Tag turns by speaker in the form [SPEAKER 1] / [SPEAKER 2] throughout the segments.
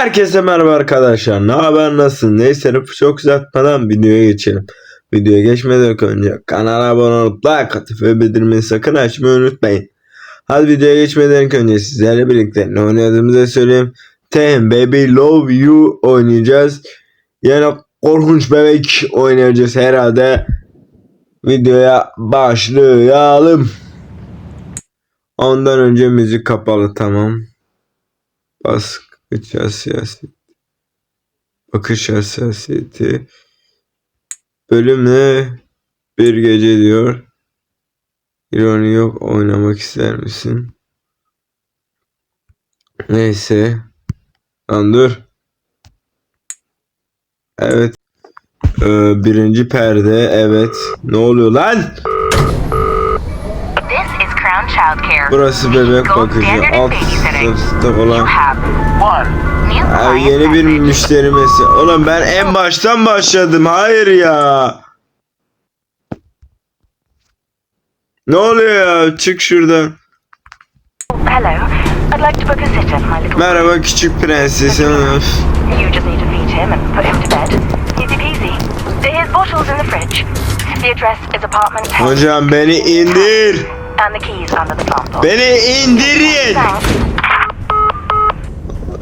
[SPEAKER 1] Herkese merhaba arkadaşlar. Ne haber nasılsın? Neyse çok uzatmadan videoya geçelim. Videoya geçmeden önce kanala abone olup like atıp ve bildirimleri sakın açmayı unutmayın. Hadi videoya geçmeden önce sizlerle birlikte ne oynadığımızı söyleyeyim. Ten Baby Love You oynayacağız. Yani korkunç bebek oynayacağız herhalde. Videoya başlayalım. Ondan önce müzik kapalı tamam. Bas bakış hassasiyeti. Bakış hassasiyeti. Bölümle bir gece diyor. İroni yok oynamak ister misin? Neyse. Lan dur. Evet. Ee, birinci perde evet. Ne oluyor lan? Burası bebek bakıcı. Alt sınıfta olan.
[SPEAKER 2] client
[SPEAKER 1] yeni bir müşteri mesela. Oğlum ben en baştan başladım. Hayır ya. Ne oluyor ya? Çık şuradan.
[SPEAKER 2] Hello. I'd like to book a sitter for my little
[SPEAKER 1] Merhaba küçük prensesim.
[SPEAKER 2] You just need to feed him and put him to bed. Easy peasy. His bottle's in the fridge. The address is apartment 10
[SPEAKER 1] Hocam beni indir. Beni indirin.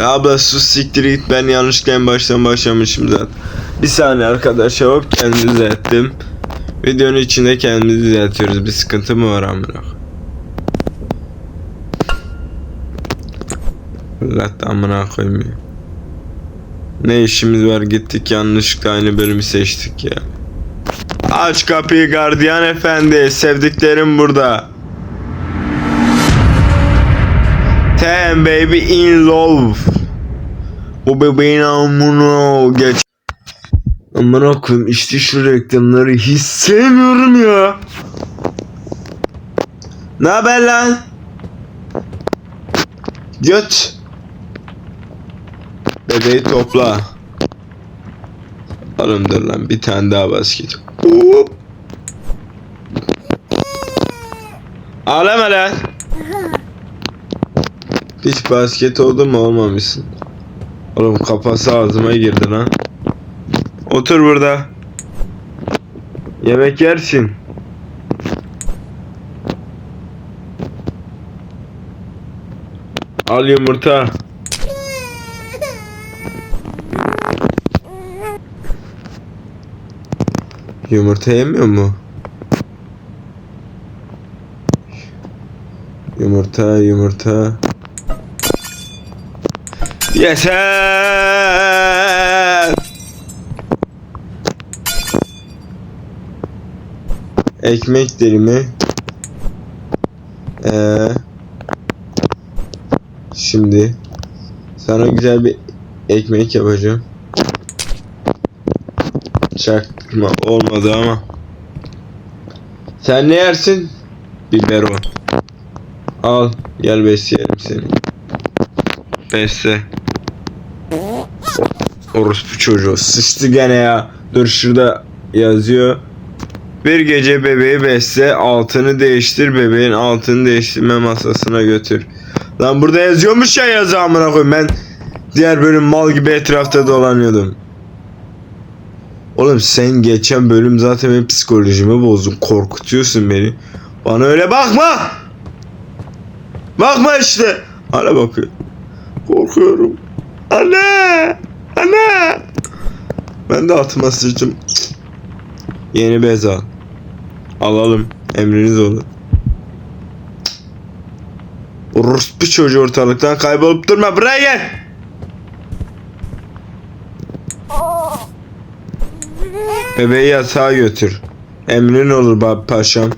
[SPEAKER 1] Abla sus siktir git. Ben yanlışlıkla en baştan başlamışım zaten. Bir saniye arkadaşlar hop kendimi düzelttim. Videonun içinde kendimizi düzeltiyoruz. Bir sıkıntı mı var amına? Allah da amına ya. Ne işimiz var gittik yanlışlıkla aynı bölümü seçtik ya. Aç kapıyı gardiyan efendi. Sevdiklerim burada. Ten baby in love. Bu bebeğin amına geç. Amına koyayım işte şu reklamları hiç sevmiyorum ya. Ne haber lan? Göt. Bebeği topla. Alındır lan bir tane daha basket. Hop. Ağlama lan. Hiç basket oldu mu olmamışsın. Oğlum kafası ağzıma girdi lan. Otur burada. Yemek yersin. Al yumurta. Yumurta yemiyor mu? Yumurta, yumurta. Yeter. Ekmek dilimi. Ee, şimdi sana güzel bir ekmek yapacağım. Çaktırma olmadı ama. Sen ne yersin? Biberon. Al gel besleyelim seni. Besle. Orospu çocuğu sıçtı gene ya. Dur şurada yazıyor. Bir gece bebeği besle, altını değiştir, bebeğin altını değiştirme masasına götür. Lan burada yazıyormuş ya yazı amına koyayım. Ben diğer bölüm mal gibi etrafta dolanıyordum. Oğlum sen geçen bölüm zaten benim psikolojimi bozdun. Korkutuyorsun beni. Bana öyle bakma. Bakma işte. Hala bakıyor. Korkuyorum. Anne! Anne! Ben de altıma sıçtım. Yeni bez al. Alalım. Emriniz olur. Orospu çocuğu ortalıktan kaybolup durma. Buraya gel. Bebeği yatağa götür. Emrin olur bab paşam.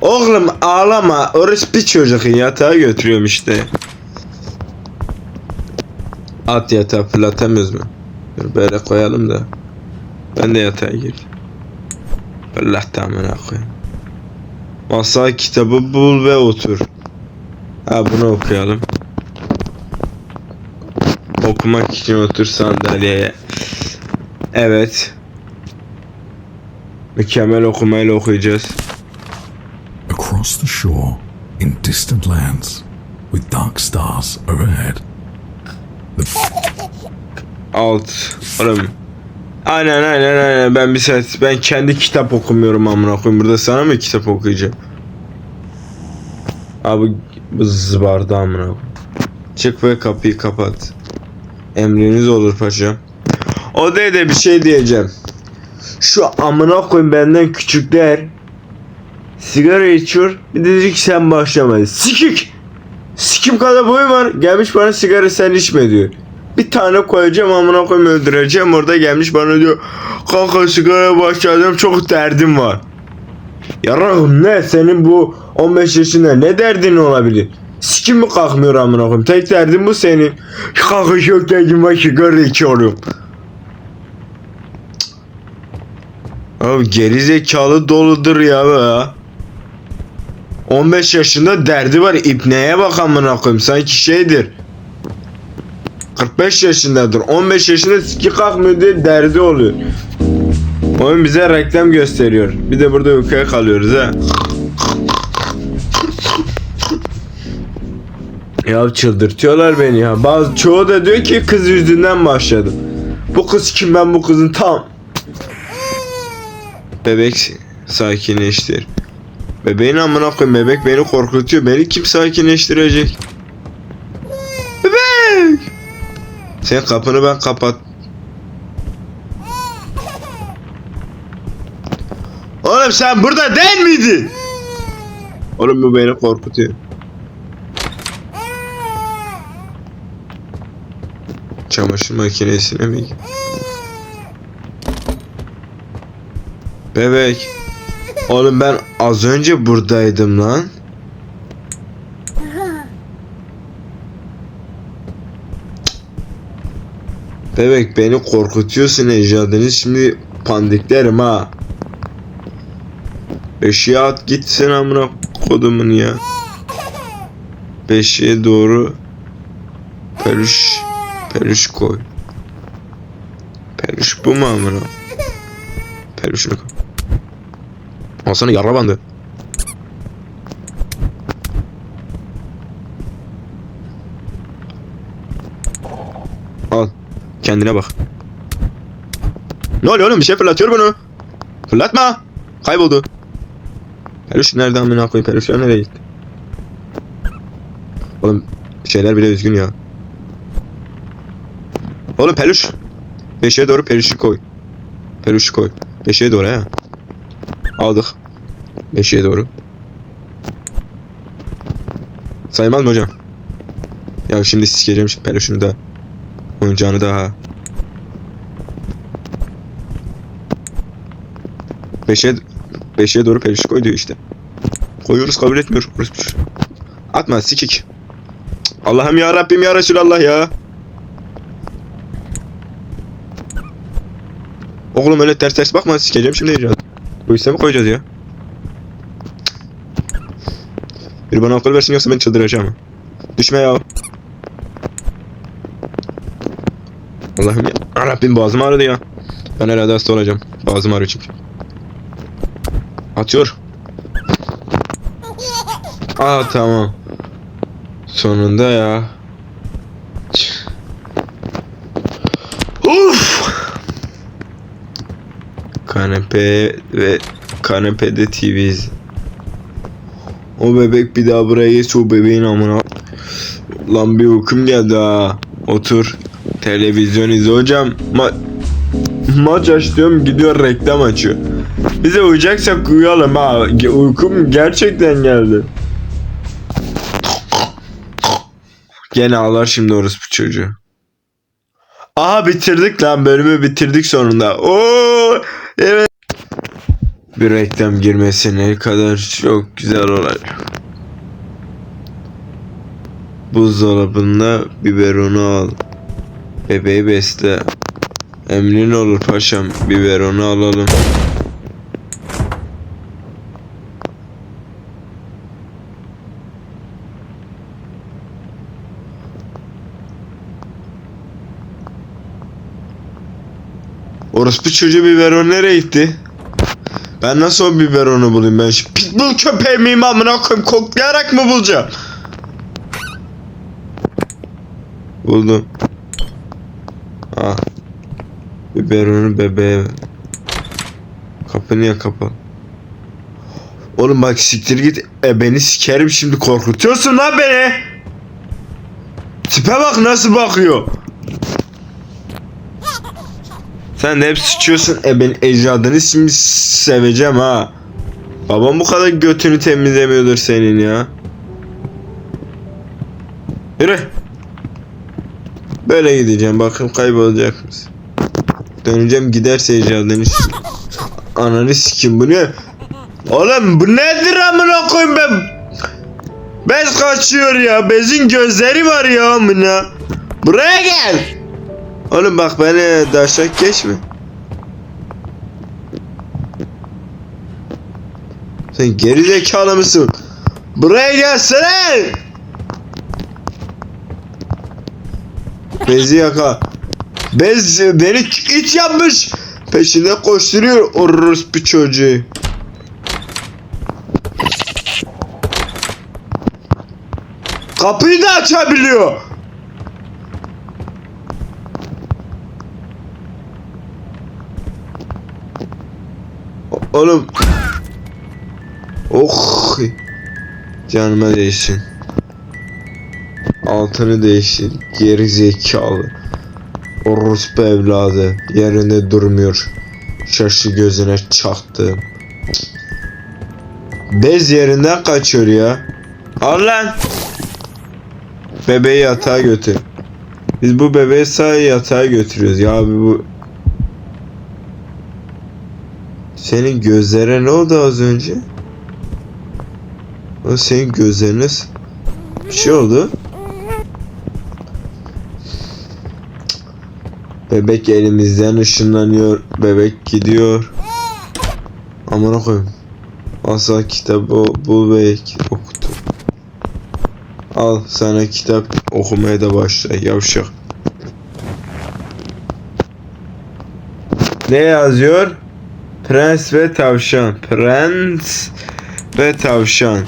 [SPEAKER 1] Oğlum ağlama. Orospu çocuğu yatağa götürüyorum işte. At yatağa fırlatamıyoruz mu? Böyle koyalım da. Ben de yatağa girdim. Allah tamamına koyayım. Masa kitabı bul ve otur. Ha bunu okuyalım. Okumak için otur sandalyeye. Evet. Mükemmel okumayla okuyacağız.
[SPEAKER 3] Across the shore, in distant lands, with dark stars overhead,
[SPEAKER 1] Alt. Oğlum. Aynen aynen aynen ben bir saat ben kendi kitap okumuyorum amına koyayım burada sana mı kitap okuyacağım? Abi bu zıbardı amına koyayım. Çık ve kapıyı kapat. Emriniz olur paşam. O değil de bir şey diyeceğim. Şu amına koyayım benden küçükler sigara içiyor. Bir de diyor ki sen başlama. Sikik. Sikim kadar boyu var. Gelmiş bana sigara sen içme diyor. Bir tane koyacağım amına koyayım öldüreceğim. Orada gelmiş bana diyor. Kanka sigara başladım çok derdim var. Yarım ne senin bu 15 yaşında ne derdin olabilir? Sikim mi kalkmıyor amına koyayım? Tek derdin bu senin. Kanka çok derdim var sigara içiyorum. Abi geri zekalı doludur ya be. 15 yaşında derdi var. İpneye bak amına koyayım. Sanki şeydir. 45 yaşındadır. 15 yaşında siki kalkmıyor diye derdi oluyor. Oyun bize reklam gösteriyor. Bir de burada uykuya kalıyoruz ha. Ya çıldırtıyorlar beni ya. Bazı çoğu da diyor ki kız yüzünden başladım. Bu kız kim ben bu kızın tam Bebek sakinleştir. Bebeğin amına koyayım bebek beni korkutuyor. Beni kim sakinleştirecek? Bebek! Sen kapını ben kapat. Oğlum sen burada değil miydin? Oğlum bu beni korkutuyor. Çamaşır makinesine mi? Bebek. Oğlum ben az önce buradaydım lan. Bebek beni korkutuyorsun ecdadını şimdi pandiklerim ha. Beşiğe at gitsin amına kodumun ya. Beşiğe doğru peluş peluş koy. Peluş bu mu amına? Peluşunu koy. Al sana yara bandı. Al. Kendine bak. Ne oluyor oğlum? Bir şey fırlatıyor bunu. Fırlatma. Kayboldu. Peluş nereden amına koyayım? Peluşlar nereye gitti? Oğlum şeyler bile üzgün ya. Oğlum peluş. Beşiğe doğru peluşu koy. Peluşu koy. Beşiğe doğru ha. Aldık. Beşiğe doğru. Saymaz mı hocam? Ya şimdi sikeceğim şimdi peluşunu da. Oyuncağını da ha. Beşe, beşe doğru peluşu koy diyor işte. Koyuyoruz kabul etmiyor. Atma sikik. Allah'ım ya Rabbim ya Resulallah ya. Oğlum öyle ters ters bakma sikeceğim şimdi. Bu işe mi koyacağız ya? Bir bana akıl versin yoksa ben çıldıracağım. Düşme ya. Allah'ım ya. Rabbim boğazım ağrıdı ya. Ben herhalde hasta olacağım. Boğazım ağrıyor çünkü. Atıyor. Aa tamam. Sonunda ya. Uf. Kanepe ve kanepede TV izle. O bebek bir daha buraya geçse o bebeğin amına. Lan bir uykum geldi ha. Otur. Televizyon izle hocam. Ma maç aç diyorum gidiyor reklam açıyor. Bize uyuyacaksak uyuyalım ha. Uykum gerçekten geldi. Gene ağlar şimdi orospu çocuğu. Aha bitirdik lan bölümü bitirdik sonunda. Oo evet. Bir reklam girmesi ne kadar çok güzel olacak. Buzdolabında biberonu al. Bebeği besle. Emrin olur paşam. Biberonu alalım. Orospu çocuğu biberon nereye gitti? Ben nasıl o biberonu bulayım ben şu pitbull köpeği miyim amına koyayım koklayarak mı bulacağım? Buldum. Ah. Biberonu bebeğe. Kapı niye kapalı? Oğlum bak siktir git. E beni sikerim şimdi korkutuyorsun lan beni. Tipe bak nasıl bakıyor. Sen hep sıçıyorsun. E ben ecdadını şimdi seveceğim ha. Babam bu kadar götünü temizlemiyordur senin ya. Yürü. Böyle gideceğim. Bakın kaybolacak mısın? Döneceğim giderse ecdadını s- Ananı sikim bu ne? Oğlum bu nedir amına koyayım ben? Bez kaçıyor ya. Bezin gözleri var ya amına. Buraya gel. Oğlum bak beni daşak geçme. Sen geri zekalı mısın? Buraya gelsene. Bezi yaka. Bez beni it yapmış. Peşinde koşturuyor orospu çocuğu. Kapıyı da açabiliyor. Oğlum. Oh. Canıma değsin. Altını değiştir. Geri zekalı. Orospu evladı. Yerinde durmuyor. Şaşı gözüne çaktı. Bez yerinden kaçıyor ya. Al lan. Bebeği yatağa götür. Biz bu bebeği sağ yatağa götürüyoruz. Ya abi bu... Senin gözlere ne oldu az önce? O senin gözlerine s- bir şey oldu. Bebek elimizden ışınlanıyor. Bebek gidiyor. Amına koyayım. Asla kitabı bul ve okutur. Al sana kitap okumaya da başla yavşak. Ne yazıyor? Prens ve tavşan. Prens ve tavşan.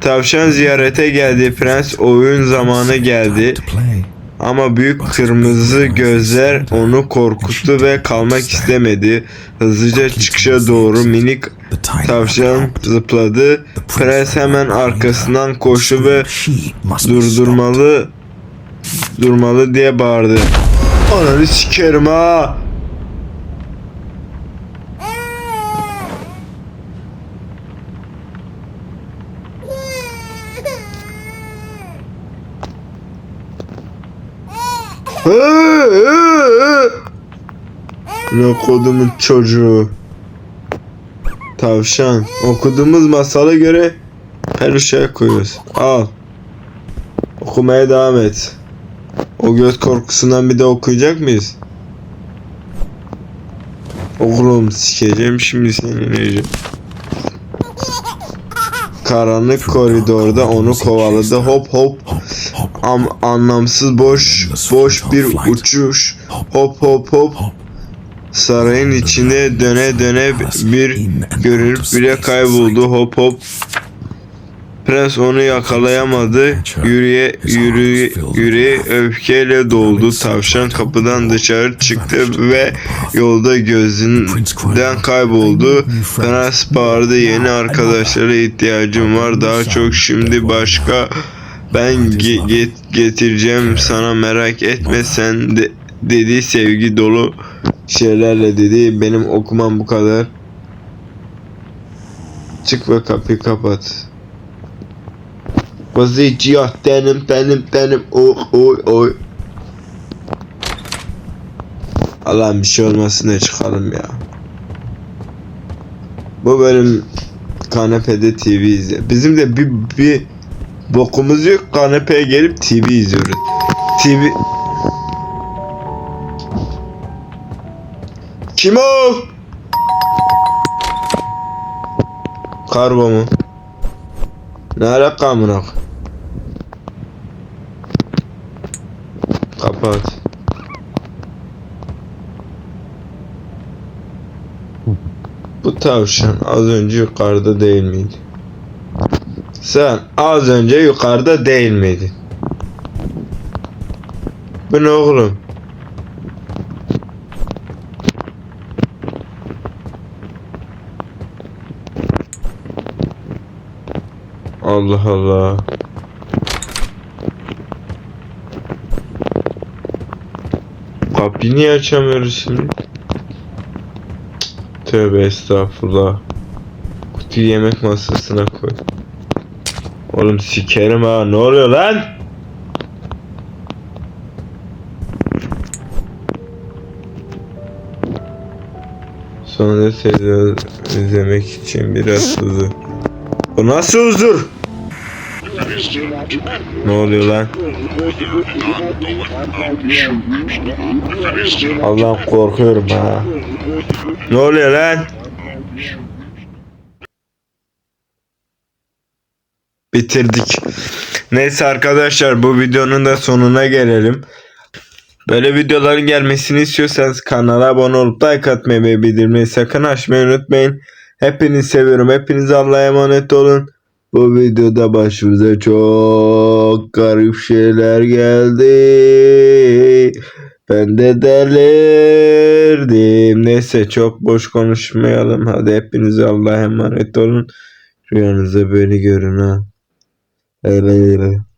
[SPEAKER 1] Tavşan ziyarete geldi. Prens oyun zamanı geldi. Ama büyük kırmızı gözler onu korkuttu ve kalmak istemedi. Hızlıca çıkışa doğru minik tavşan zıpladı. Prens hemen arkasından koştu ve durdurmalı durmalı diye bağırdı. Ananı sikerim ha. Kodumun çocuğu. Tavşan. Okuduğumuz masala göre peruşaya koyuyoruz. Al. Okumaya devam et. O göz korkusundan bir de okuyacak mıyız? Oğlum sikeceğim şimdi seni Necip. Karanlık koridorda onu kovaladı. Hop, hop, Am anlamsız boş boş bir uçuş. Hop hop hop. Sarayın içinde döne döne bir görünüp bile kayboldu. Hop hop. Prens onu yakalayamadı. Yüreğe, yüreğe, yüreği öfkeyle doldu. Tavşan kapıdan dışarı çıktı ve yolda gözünden kayboldu. Prens bağırdı. Yeni arkadaşlara ihtiyacım var. Daha çok şimdi başka ben ge- get- getireceğim sana merak etme sen de dedi sevgi dolu şeylerle dedi. Benim okumam bu kadar. Çık ve kapıyı kapat. Vaziyet benim benim benim oy oy oy. Allah'ım bir şey olmasın da çıkalım ya. Bu bölüm kanepede TV izle. Bizim de bir, bir bokumuz yok kanepeye gelip TV izliyoruz. TV Kim o? Kargo mu? Ne alaka amına? Kapat. Bu tavşan az önce yukarıda değil miydi? Sen az önce yukarıda değil miydin? Bu ne oğlum? Allah Allah. Kapıyı niye açamıyoruz şimdi? Tövbe estağfurullah. Kutuyu yemek masasına koy. Oğlum sikerim ha ne oluyor lan? Sonra seni izlemek için biraz huzur. Bu nasıl huzur? Ne oluyor lan? Allah'ım korkuyorum ha. Ne oluyor lan? Bitirdik. Neyse arkadaşlar bu videonun da sonuna gelelim. Böyle videoların gelmesini istiyorsanız kanala abone olup like atmayı ve bildirimleri sakın açmayı unutmayın. Hepinizi seviyorum. Hepiniz Allah'a emanet olun. Bu videoda başımıza çok garip şeyler geldi. Ben de delirdim. Neyse çok boş konuşmayalım. Hadi hepiniz Allah'a emanet olun. Rüyanızda beni görün ha. Evet.